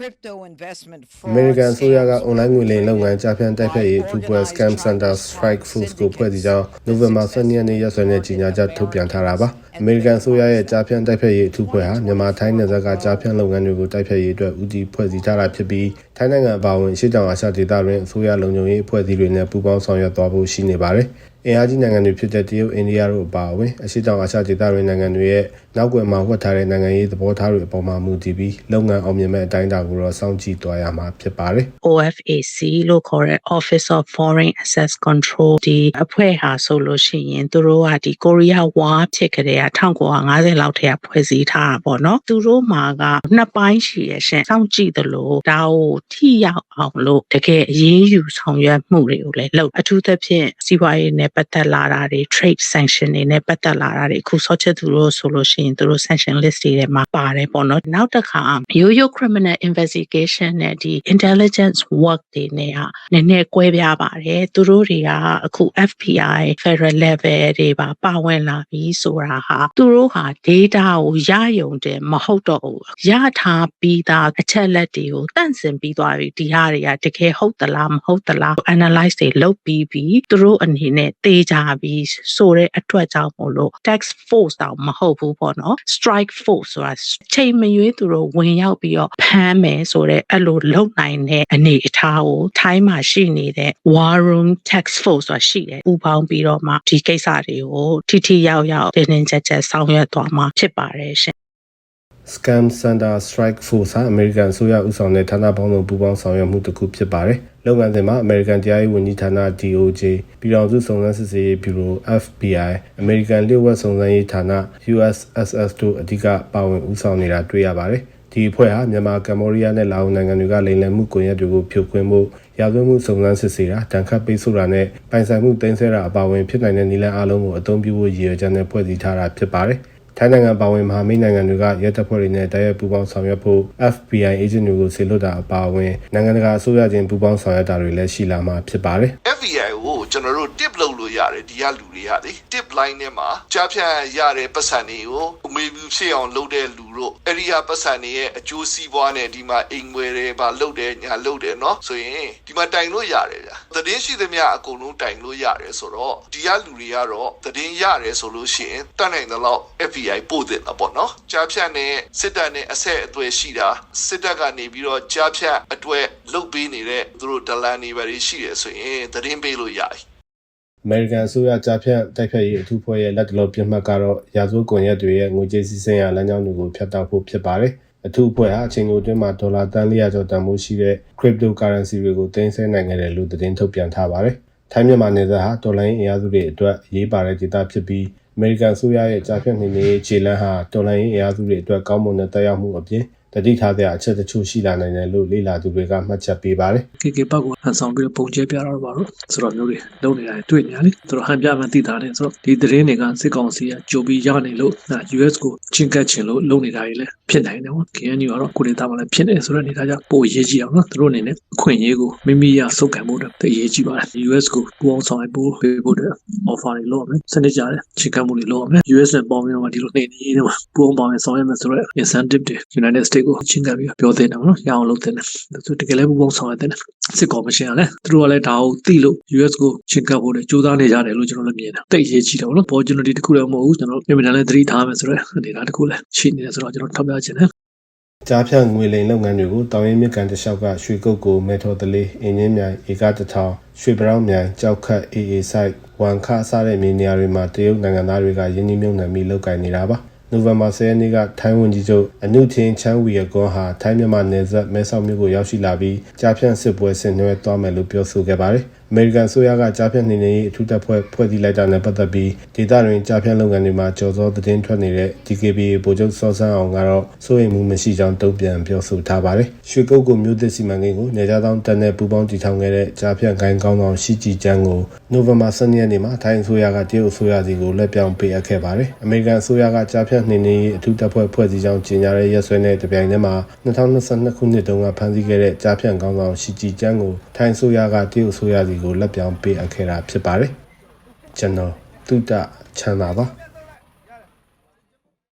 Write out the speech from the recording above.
crypto investment အမေရိ fraud ကန်အစိုးရက scams အွန်လိုင်းငွေလိမ်လုပ်ငန်းကြားဖြန့်တိုက်ဖျက်ရေးအထူးပွဲ Scam Center Strike Force ကိုဖွဲ့စည်းကြောင်းနိုဝင်ဘာ12ရက်နေ့ရက်စွဲနဲ့ကြေညာချက်ထုတ်ပြန်ထားတာပါအမေရိကန်အစိုးရရဲ့ကြားဖြန့်တိုက်ဖျက်ရေးအထူးပွဲဟာမြန်မာထိုင်းနယ်စပ်ကကြားဖြန့်လုပ်ငန်းတွေကိုတိုက်ဖျက်ရေးအတွက်ဦးတည်ဖွဲ့စည်းထားတာဖြစ်ပြီးထိုင်းနိုင်ငံအပါအဝင်ရှေ့တောင်အာရှဒေသတွင်အစိုးရလုံခြုံရေးအဖွဲ့အစည်းတွေနဲ့ပူးပေါင်းဆောင်ရွက်သွားဖို့ရှိနေပါတယ်အင်အားကြီးနိုင်ငံတွေဖြစ်တဲ့တရုတ်အိန္ဒိယတို့အပါအဝင်အရှေ့တောင်အာရှဒေသတွင်နိုင်ငံတွေရဲ့နောက်ကွယ်မှာဝတ်ထားတဲ့နိုင်ငံရေးသဘောထားတွေအပေါ်မှာမူတည်ပြီးလုပ်ငန်းအောင်မြင်မဲ့အတိုင်းအတာကိုတော့စောင့်ကြည့်သွားရမှာဖြစ်ပါတယ် OFAC လို့ခေါ်တဲ့ Office of Foreign Access Control ဒီအဖွဲ့ဟာဆိုလို့ရှိရင်သူတို့ကဒီကိုရီးယားဝါဖြစ်ကြတဲ့1950လောက်ထဲကဖွဲ့စည်းထားတာပေါ့နော်သူတို့မှာကနှစ်ပိုင်းရှိရရှင်စောင့်ကြည့်သလိုဒါကိုထိရောက်အောင်လို့တကယ်အရေးယူဆောင်ရွက်မှုတွေကိုလည်းလုပ်အထူးသဖြင့်စီးပွားရေးနဲ့ပတ်သက်လာတာတွေ trade sanction တွေနဲ့ပတ်သက်လာတာတွေအခုဆော့ချက်သူတို့ဆိုလို့ရှိရင်သူတို့ sanction list တွေထဲမှာပါတယ်ပေါ့နော်နောက်တစ်ခါရိုးရိုး criminal investigation နဲ့ဒီ intelligence work တွေနဲ့ကနည်းနည်းကွဲပြားပါတယ်သူတို့တွေကအခု FBI federal level တွေပါပါဝင်လာပြီးဆိုတာဟာသူတို့ဟာ data ကိုရယုံတယ်မဟုတ်တော့ဘူးရထားပြီးသားအချက်လက်တွေကိုတန့်စင်ပြီးသွားပြီဒီဟာတွေကတကယ်ဟုတ်သလားမဟုတ်သလား analyze တွေလုပ်ပြီးပြီးသူတို့အနေနဲ့တေးကြပြီးဆိုတဲ့အတွက်ကြောင့်မို့လို့ tax force တောင်မဟုတ်ဘူးပေါ့နော် strike force ဆိုတာချိန်မရွေးသူတို့ဝင်ရောက်ပြီးတော့ဖမ်းမယ်ဆိုတော့အဲ့လိုလုံနိုင်တဲ့အနေအထားကိုထိုင်းမှာရှိနေတဲ့ war room tax force ဆိုတာရှိတယ်ပူပေါင်းပြီးတော့မှဒီကိစ္စတွေကိုထိထိရောက်ရောက်တင်းတင်းကြပ်ကြပ်ဆောင်ရွက်သွားမှာဖြစ်ပါတယ်ရှင် Scam Center Strike Force ဟာအမေရိကန်အစိုးရဦးဆောင်တဲ့ဌာနပေါင်းစုံပူးပေါင်းဆောင်ရွက်မှုတစ်ခုဖြစ်ပါတယ်။လုပ်ငန်းစဉ်မှာအမေရိကန်တရားရေးဝန်ကြီးဌာန DOJ ပြည်ထောင်စုစုံစမ်းစစ်ဆေးရေးဗျူရို FBI အမေရိကန်လျှို့ဝှက်စုံစမ်းရေးဌာန USSS တို့အဓိကပါဝင်ဦးဆောင်နေတာတွေ့ရပါတယ်။ဒီအဖွဲ့ဟာမြန်မာကမ္ဘောဒီးယားနဲ့လာအိုနိုင်ငံတွေကလိမ်လည်မှုကွန်ရက်တွေကိုဖြိုခွင်းဖို့ရာဇဝတ်မှုစုံစမ်းစစ်ဆေးတာတန်ခတ်ပိတ်ဆို့တာနဲ့ပိုင်ဆိုင်မှုတင်ဆက်တာအပါအဝင်ဖြစ်နိုင်တဲ့နည်းလမ်းအလုံးကိုအသုံးပြုဖို့ရည်ရွယ်ချက်နဲ့ဖွဲ့စည်းထားတာဖြစ်ပါတယ်။ ထိုင်းနိုင်ငံပါဝင်မဟာမိတ်နိုင်ငံတွေကရဲတပ်ဖွဲ့တွေနဲ့တိုက်ရိုက်ပူးပေါင်းဆောင်ရွက်ဖို့ FBI agent တွေကိုဆေလွတ်တာအပါအဝင်နိုင်ငံတကာအစိုးရချင်းပူးပေါင်းဆောင်ရွက်တာတွေလည်းရှိလာမှာဖြစ်ပါတယ်။ FBI ကိုကျွန်တော်တို့ tip လုပ်လို့ရတယ်ဒီကလူတွေကလေ tip line ထဲမှာကြားဖြတ်ရတဲ့ပတ်စံတွေကိုအမေဘူးဖြစ်အောင်လုပ်တဲ့လူတို့အဲ့ဒီကပတ်စံတွေရဲ့အကျိုးစီးပွားနဲ့ဒီမှာအိမ်ငွေတွေပါလုပ်တယ်ညာလုပ်တယ်เนาะဆိုရင်ဒီမှာတိုင်လို့ရတယ်ဗျာသတင်းရှိသမျှအကုန်လုံးတိုင်လို့ရတယ်ဆိုတော့ဒီကလူတွေကတော့သတင်းရတယ်ဆိုလို့ရှိရင်တတ်နိုင်တဲ့လောက် FBI ပို့တယ်တော့ပေါ့နော်ကြားဖြတ်နဲ့စစ်တပ်နဲ့အဆက်အသွယ်ရှိတာစစ်တပ်ကနေပြီးတော့ကြားဖြတ်အတွက် လုပ်ပေးနေတဲ့သူတို့ဒလန်တွေပဲရှိတယ်ဆိုရင်သတင်းပေးလို့ရတယ်အမေရိကန်အစိုးရကြားဖြတ်တိုက်ဖြတ်ရေးအထူးဖွဲ့ရဲ့လက်တလုံးပြမှတ်ကတော့ရာဇဝတ်ကွန်ရက်တွေရဲ့ငွေကြေးစည်းစိမ်ရာလမ်းကြောင်းတွေကိုဖျက်တောက်ဖို့ဖြစ်ပါတယ်။အထူးအဖွဲ့ဟာအချိန်တိုအတွင်းမှာဒေါ်လာတန်400ကျော်တန်ဖိုးရှိတဲ့ cryptocurrency တွေကိုတင်ဆက်နိုင်ခဲ့တယ်လို့သတင်းထုတ်ပြန်ထားပါတယ်။ထိုင်းမြန်မာနယ်စပ်ဟာဒေါ်လာရင်းအင်အားစုတွေအတွက်အရေးပါတဲ့ဒေသဖြစ်ပြီးအမေရိကန်အစိုးရရဲ့ကြားဖြတ်နေနေခြေလမ်းဟာဒေါ်လာရင်းအင်အားစုတွေအတွက်ကောင်းမွန်တဲ့တက်ရောက်မှုအပြင် တတိထားတဲ့အချက်တချို့ရှိလာနိုင်တယ်လို့လေ့လာသူတွေကမှတ်ချက်ပေးပါတယ် KK ဘက်ကိုဟန်ဆောင်ပြီးတော့ပုံကျဲပြတာတော့ပါတော့ဆိုတော့မျိုးတွေလုံနေတာတွေ့နေရလေသူတို့ဟန်ပြမှသိတာတယ်ဆိုတော့ဒီသတင်းတွေကစစ်ကောင်စီကကြိုပြီးရနေလို့ US ကိုချင်းကပ်ချင်လို့လုံနေတာတွေလည်းဖြစ်နိုင်တယ်ပေါ့ KNU ကတော့ကိုဒေတာမှလည်းဖြစ်နေဆိုတော့နေတာကြောင့်ပိုရေးကြည့်အောင်နော်သူတို့အနေနဲ့အခွင့်အရေးကိုမိမိရစုပ်ကန်ဖို့အတွက်တရေးကြည့်ပါတယ် US ကိုပူအောင်ဆောင်လိုက်ဖို့ပေးဖို့အတွက် offer တွေလုပ်ရမယ်စနစ်ကြတဲ့ချင်းကပ်မှုတွေလုပ်ရမယ် US နဲ့ပေါင်းပြီးတော့ဒီလိုနေနေနေမှာပူအောင်ပေါင်းရင်ဆောင်ရမယ်ဆိုတော့ incentive တွေ United States ကိုချင်းကပ်ပြီးပြောတဲ့တယ်နော်ရအောင်လုပ်တဲ့တယ်သူတကယ်လည်းပူအောင်ဆောင်ရတယ်စစ်ကော်မရှင်ကလည်းသူတို့ကလည်းဒါကိုသိလို့ US ကိုချင်းကပ်ဖို့လည်းကြိုးစားနေကြတယ်လို့ကျွန်တော်လည်းမြင်တယ်တိတ်ရေးကြည့်တယ်ဗောနော် opportunity တစ်ခုလည်းမဟုတ်ဘူးကျွန်တော်ပြင်လည်းသတိထားမယ်ဆိုတော့အနေဒါတစ်ခုလည်းရှိနေတယ်ဆိုတော့ကျွန်တော်ထောက်ပြချင်တယ်ကြားဖြတ်ငွေလိမ်လုပ်ငန်းတွေကိုတောင်ရင်မြစ်ကန်တလျှောက်ကရွှေကုတ်ကိုမဲထော်တလေးအင်းင်းမြိုင်ဧကတထောင်ရွှေပြောင်းမြိုင်ကြောက်ခတ်အေအေဆိုင်ဝမ်ခအစားတဲ့မြေနေရာတွေမှာတရုတ်နိုင်ငံသားတွေကယင်းနှိမ့်မြုံနှံပြီးလုပ်ကိုင်နေတာပါ နိုဝင်ဘာ10ရက်နေ့ကထိုင်းဝန်ကြီးချုပ်အနုချင်းချမ်းဝီရကွန်ဟာထိုင်းမြန်မာနယ်စပ်မဲဆောက်မြို့ကိုရောက်ရှိလာပြီးကြားဖြတ်စစ်ပွဲဆင်နွှဲသွားမယ်လို့ပြောဆိုခဲ့ပါတယ် အမေရိကန်ဆိုရကကြားဖြတ်နေနေရေးအထူးတပ်ဖွဲ့ဖွဲ့စည်းလိုက်တာနဲ့ပတ်သက်ပြီးဒေသတွင်ကြားဖြတ်လုပ်ငန်းတွေမှာကြော်စောသတင်းထွက်နေတဲ့ DKBA ဗိုလ်ချုပ်စောဆန်းအောင်ကတော့စိုးရိမ်မှုမရှိကြောင်းတုံ့ပြန်ပြောဆိုထားပါတယ်။ရွှေကုတ်ကိုမြို့သစ်စီမံကိန်းကိုနေကြတောင်းတန်တဲ့ပူပေါင်းတည်ထောင်ခဲ့တဲ့ကြားဖြတ်ဂိုင်းကောင်းဆောင်ရှိကြည်ချမ်းကိုနိုဝင်ဘာ12ရက်နေ့မှာထိုင်းအစိုးရကတရုတ်အစိုးရစီကိုလက်ပြောင်းပေးအပ်ခဲ့ပါတယ်။အမေရိကန်အစိုးရကကြားဖြတ်နေနေရေးအထူးတပ်ဖွဲ့ဖွဲ့စည်းကြောင်းကြေညာတဲ့ရက်စွဲနဲ့တပြိုင်တည်းမှာ2022ခုနှစ်တုန်းကဖမ်းဆီးခဲ့တဲ့ကြားဖြတ်ကောင်းဆောင်ရှိကြည်ချမ်းကိုထိုင်းအစိုးရကတရုတ်အစိုးရစီကိုလက်ပြောင်းပေးအပ်ခဲ့တာဖြစ်ပါတယ်။ကျွန်တော်တုဒ္ဒချမ်းသာပါ